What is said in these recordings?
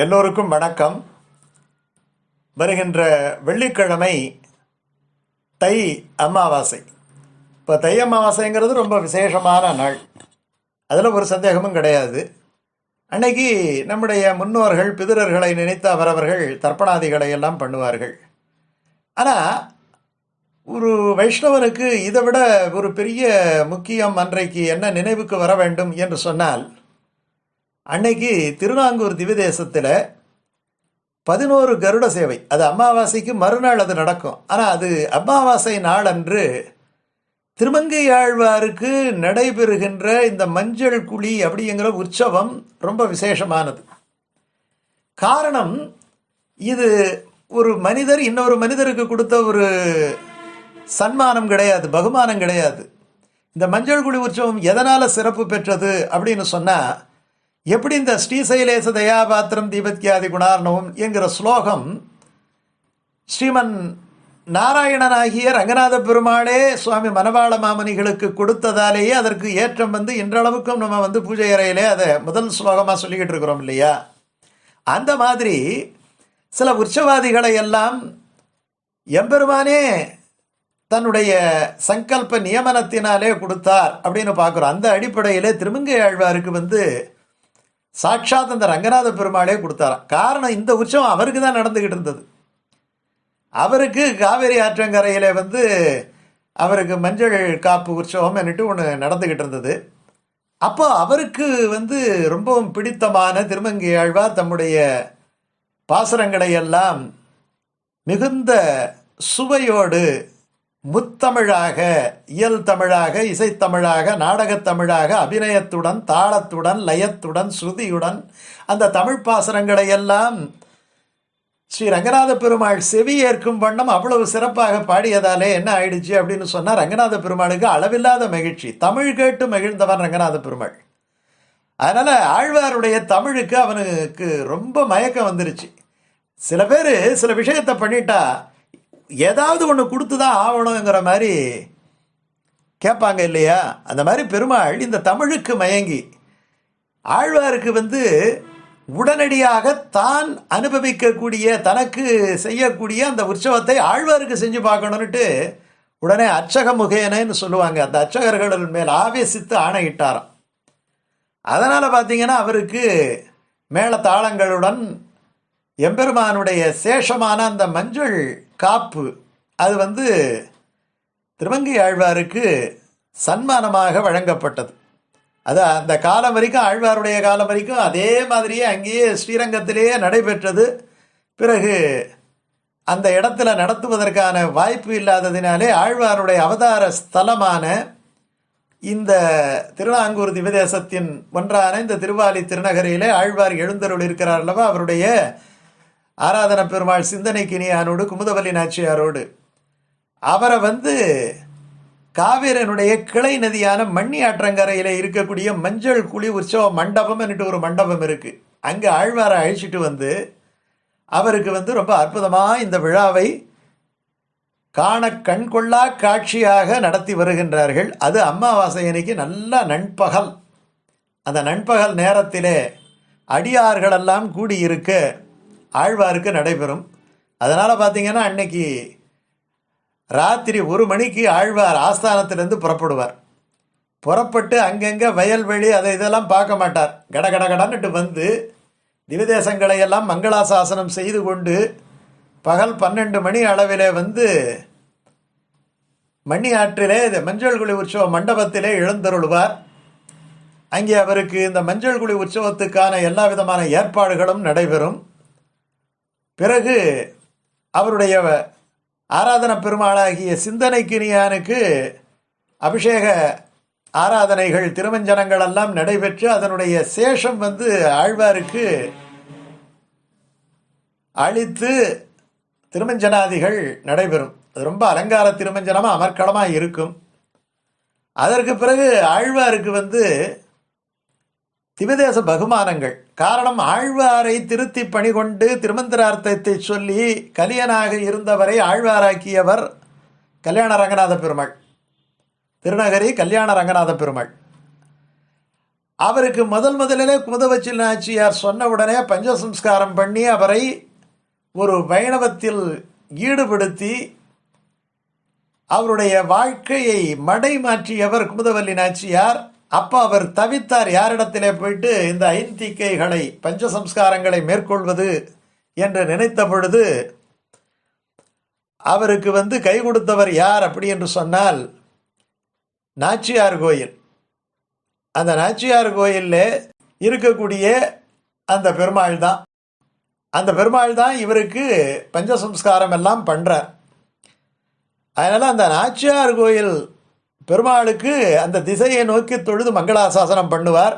எல்லோருக்கும் வணக்கம். வருகின்ற வெள்ளிக்கிழமை தை அமாவாசை. இப்போ தை அமாவாசைங்கிறது ரொம்ப விசேஷமான நாள். அதில் ஒரு சந்தேகமும் கிடையாது. அன்னைக்கு நம்முடைய முன்னோர்கள் பிதிரர்களை நினைத்து அவரவர்கள் தர்ப்பணாதிகளை எல்லாம் பண்ணுவார்கள். ஆனால் ஒரு வைஷ்ணவனுக்கு இதை விட ஒரு பெரிய முக்கியம் அன்றைக்கு என்ன நினைவுக்கு வர வேண்டும் என்று சொன்னால் அன்னைக்கு திருநாங்கூர் திவிதேசத்தில் பதினோரு கருட சேவை. அது அமாவாசைக்கு மறுநாள் அது நடக்கும். ஆனால் அது அமாவாசை நாளன்று திருமங்கை ஆழ்வாருக்கு நடைபெறுகின்ற இந்த மஞ்சள் குழி அப்படிங்கிற உற்சவம் ரொம்ப விசேஷமானது. காரணம் இது ஒரு மனிதர் இன்னொரு மனிதருக்கு கொடுத்த ஒரு சன்மானம் கிடையாது பகுமானம் கிடையாது. இந்த மஞ்சள் குழி உற்சவம் எதனால் சிறப்பு பெற்றது அப்படின்னு சொன்னால் எப்படி இந்த ஸ்ரீசைலேச தயாபாத்திரம் தீபத்யாதி குணார்ணவம் என்கிற ஸ்லோகம் ஸ்ரீமன் நாராயணனாகிய ரங்கநாத பெருமாளே சுவாமி மனவாள மாமனிகளுக்கு கொடுத்ததாலேயே அதற்கு ஏற்றம் வந்து இன்றளவுக்கும் நம்ம வந்து பூஜை அறையிலே அதை முதல் ஸ்லோகமாக சொல்லிக்கிட்டு இருக்கிறோம் இல்லையா? அந்த மாதிரி சில உற்சவாதிகளை எல்லாம் எம்பெருமானே தன்னுடைய சங்கல்ப நியமனத்தினாலே கொடுத்தார் அப்படின்னு பார்க்குறோம். அந்த அடிப்படையிலே திருமங்கை ஆழ்வாருக்கு வந்து சாட்சாத் அந்த ரங்கநாத பெருமாளே கொடுத்தாராம். காரணம் இந்த உற்சவம் அவருக்கு தான் நடந்துக்கிட்டு இருந்தது. அவருக்கு காவேரி ஆற்றங்கரையில் வந்து அவருக்கு மஞ்சள் காப்பு உற்சவம் என்னட்டு ஒன்று நடந்துக்கிட்டு இருந்தது. அப்போ அவருக்கு வந்து ரொம்பவும் பிடித்தமான திருமங்கி ஆழ்வார் தம்முடைய பாசுரங்களை எல்லாம் மிகுந்த சுவையோடு முத்தமிழாக இயல் தமிழாக இசைத்தமிழாக நாடகத்தமிழாக அபிநயத்துடன் தாளத்துடன் லயத்துடன் ஸ்ருதியுடன் அந்த தமிழ் பாசனங்களை எல்லாம் ஸ்ரீ ரங்கநாத பெருமாள் செவி ஏற்கும் வண்ணம் அவ்வளவு சிறப்பாக பாடியதாலே என்ன ஆயிடுச்சு அப்படின்னு சொன்னால் ரங்கநாத பெருமாளுக்கு அளவில்லாத மகிழ்ச்சி. தமிழ் கேட்டு மகிழ்ந்தவன் ரங்கநாத பெருமாள் அதனால் ஆழ்வாருடைய தமிழுக்கு அவனுக்கு ரொம்ப மயக்கம் வந்துருச்சு. சில பேர் சில விஷயத்தை பண்ணிட்டா ஏதாவது ஒன்று கொடுத்து தான் ஆகணுங்கிற மாதிரி கேட்பாங்க இல்லையா? அந்த மாதிரி பெருமாள் இந்த தமிழுக்கு மயங்கி ஆழ்வாருக்கு வந்து உடனடியாக தான் அனுபவிக்கக்கூடிய தனக்கு செய்யக்கூடிய அந்த உற்சவத்தை ஆழ்வாருக்கு செஞ்சு பார்க்கணுன்ட்டு உடனே அர்ச்சக முகேனன்னு சொல்லுவாங்க. அந்த அர்ச்சகர்கள் மேல் ஆவேசித்து ஆணையிட்டாராம். அதனால் பார்த்தீங்கன்னா அவருக்கு மேல தாளங்களுடன் எம்பெருமானுடைய சேஷமான அந்த மஞ்சள் காப்பு. அது வந்து திருமங்கை ஆழ்வாருக்கு சன்மானமாக வழங்கப்பட்டது. அது அந்த காலம் வரைக்கும் ஆழ்வாருடைய காலம் வரைக்கும் அதே மாதிரியே அங்கேயே ஸ்ரீரங்கத்திலேயே நடைபெற்றது. பிறகு அந்த இடத்துல நடத்துவதற்கான வாய்ப்பு இல்லாததினாலே ஆழ்வாருடைய அவதார ஸ்தலமான இந்த திருநாங்கூர் திவதேசத்தின் ஒன்றான இந்த திருவாலி திருநகரையிலே ஆழ்வார் எழுந்தருள் இருக்கிறார் அல்லவா? அவருடைய ஆராதன பெருமாள் சிந்தனை கினியானோடு குமுதவல்லி நாச்சியாரோடு. அவரை வந்து காவிரனுடைய கிளை நதியான மண்ணி ஆற்றங்கரையில் இருக்கக்கூடிய மஞ்சள் குழி உற்சவ மண்டபம் என்னட்டு ஒரு மண்டபம் இருக்குது அங்கே ஆழ்வாரை அழிச்சிட்டு வந்து அவருக்கு வந்து ரொம்ப அற்புதமாக இந்த விழாவை காண கண்கொள்ளா காட்சியாக நடத்தி வருகின்றார்கள். அது அமாவாசை அன்னைக்கு நல்ல நண்பகல். அந்த நண்பகல் நேரத்திலே அடியார்களெல்லாம் கூடியிருக்க ஆழ்வாருக்கு நடைபெறும். அதனால் பார்த்தீங்கன்னா அன்னைக்கு ராத்திரி ஒரு மணிக்கு ஆழ்வார் ஆஸ்தானத்திலேருந்து புறப்படுவார். புறப்பட்டு அங்கங்கே வயல்வெளி அதை இதெல்லாம் பார்க்க மாட்டார். கட கட கடன்னுட்டு வந்து திவதேசங்களை எல்லாம் மங்களாசாசனம் செய்து கொண்டு பகல் பன்னெண்டு மணி அளவிலே வந்து மணி ஆற்றிலே இந்த மஞ்சள் குழி உற்சவ மண்டபத்திலே எழுந்தருள்வார். அங்கே அவருக்கு இந்த மஞ்சள் குழி உற்சவத்துக்கான எல்லா விதமான ஏற்பாடுகளும் நடைபெறும். பிறகு அவருடைய ஆராதன பெருமாளாகிய சிந்தனைக்கினியானுக்கு அபிஷேக ஆராதனைகள் திருமஞ்சனங்கள் எல்லாம் நடைபெற்று அதனுடைய சேஷம் வந்து ஆழ்வாருக்கு அழித்து திருமஞ்சனாதிகள் நடைபெறும். அது ரொம்ப அலங்கார திருமஞ்சனமாக அமர்க்களமாக இருக்கும். அதற்கு பிறகு ஆழ்வாருக்கு வந்து திவதேச பகுமானங்கள். காரணம் ஆழ்வாரை திருத்தி பணிகொண்டு திருமந்திரார்த்தத்தை சொல்லி கலியனாக இருந்தவரை ஆழ்வாராக்கியவர் கல்யாண ரங்கநாத பெருமாள். திருநகரி கல்யாண ரங்கநாத பெருமாள். அவருக்கு முதல் முதலிலே குமுதவச்சில் நாச்சியார் சொன்ன உடனே பஞ்சசம்ஸ்காரம் பண்ணி அவரை ஒரு வைணவத்தில் ஈடுபடுத்தி அவருடைய வாழ்க்கையை மடை மாற்றியவர் குமுதவல்லி நாச்சியார். அப்போ அவர் தவித்தார் யாரிடத்திலே போயிட்டு இந்த ஐந்திக்கைகளை பஞ்சசம்ஸ்காரங்களை மேற்கொள்வது என்று நினைத்த பொழுது அவருக்கு வந்து கை கொடுத்தவர் யார் அப்படி என்று சொன்னால் நாச்சியார் கோயில். அந்த நாச்சியார் கோயிலில் இருக்கக்கூடிய அந்த பெருமாள் தான். அந்த பெருமாள் தான் இவருக்கு பஞ்சசம்ஸ்காரம் எல்லாம் பண்ணுறார் அதனால் அந்த நாச்சியார் கோயில் பெருமாளுக்கு அந்த திசையை நோக்கி தொழுது மங்களாசாசனம் பண்ணுவார்.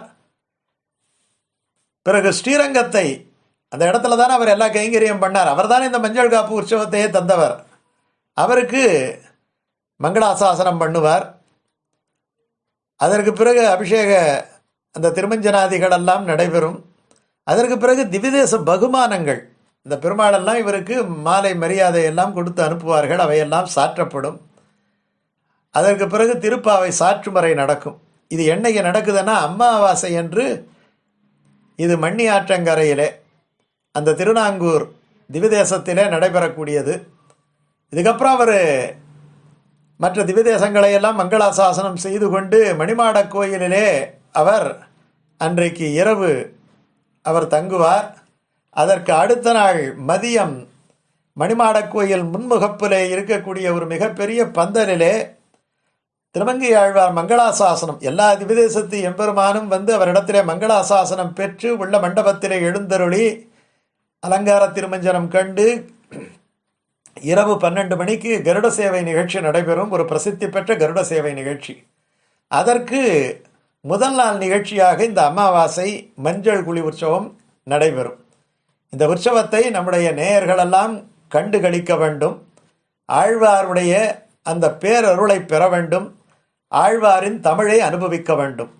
பிறகு ஸ்ரீரங்கத்தை அந்த இடத்துல தானே அவர் எல்லா கைங்கரியம் பண்ணார். அவர் தானே இந்த மஞ்சள் காப்பு உற்சவத்தையே தந்தவர். அவருக்கு மங்களாசாசனம் பண்ணுவார். அதற்கு பிறகு அபிஷேக அந்த திருமஞ்சனாதிகள் எல்லாம் நடைபெறும். அதற்கு பிறகு திவிதேச பகுமானங்கள். இந்த பெருமாளெல்லாம் இவருக்கு மாலை மரியாதையெல்லாம் கொடுத்து அனுப்புவார்கள். அவையெல்லாம் சாற்றப்படும். அதற்கு பிறகு திருப்பாவை சாற்றுமுறை நடக்கும். இது என்னைக்கு நடக்குதுன்னா அமாவாசை என்று இது மண்ணி ஆற்றங்கரையிலே அந்த திருநாங்கூர் திவிதேசத்திலே நடைபெறக்கூடியது. இதுக்கப்புறம் அவர் மற்ற திவிதேசங்களையெல்லாம் மங்களாசாசனம் செய்து கொண்டு மணிமாடக் கோயிலிலே அவர் அன்றைக்கு இரவு அவர் தங்குவார். அதற்கு அடுத்த நாள் மதியம் மணிமாடக் கோயில் முன்முகப்பிலே இருக்கக்கூடிய ஒரு மிகப்பெரிய பந்தலிலே திருமங்கை ஆழ்வார் மங்களாசாசனம். எல்லா திவிதேசத்து எம்பெருமானும் வந்து அவரிடத்திலே மங்களாசாசனம் பெற்று உள்ள மண்டபத்திலே எழுந்தருளி அலங்கார திருமஞ்சனம் கண்டு இரவு பன்னெண்டு மணிக்கு கருட சேவை நிகழ்ச்சி நடைபெறும். ஒரு பிரசித்தி பெற்ற கருட சேவை நிகழ்ச்சி. அதற்கு முதல் நாள் நிகழ்ச்சியாக இந்த அமாவாசை மஞ்சள் குழி உற்சவம் நடைபெறும். இந்த உற்சவத்தை நம்முடைய நேயர்களெல்லாம் கண்டு கழிக்க வேண்டும். ஆழ்வாருடைய அந்த பேரருளை பெற வேண்டும். ஆழ்வாரின் தமிழை அனுபவிக்க வேண்டும்.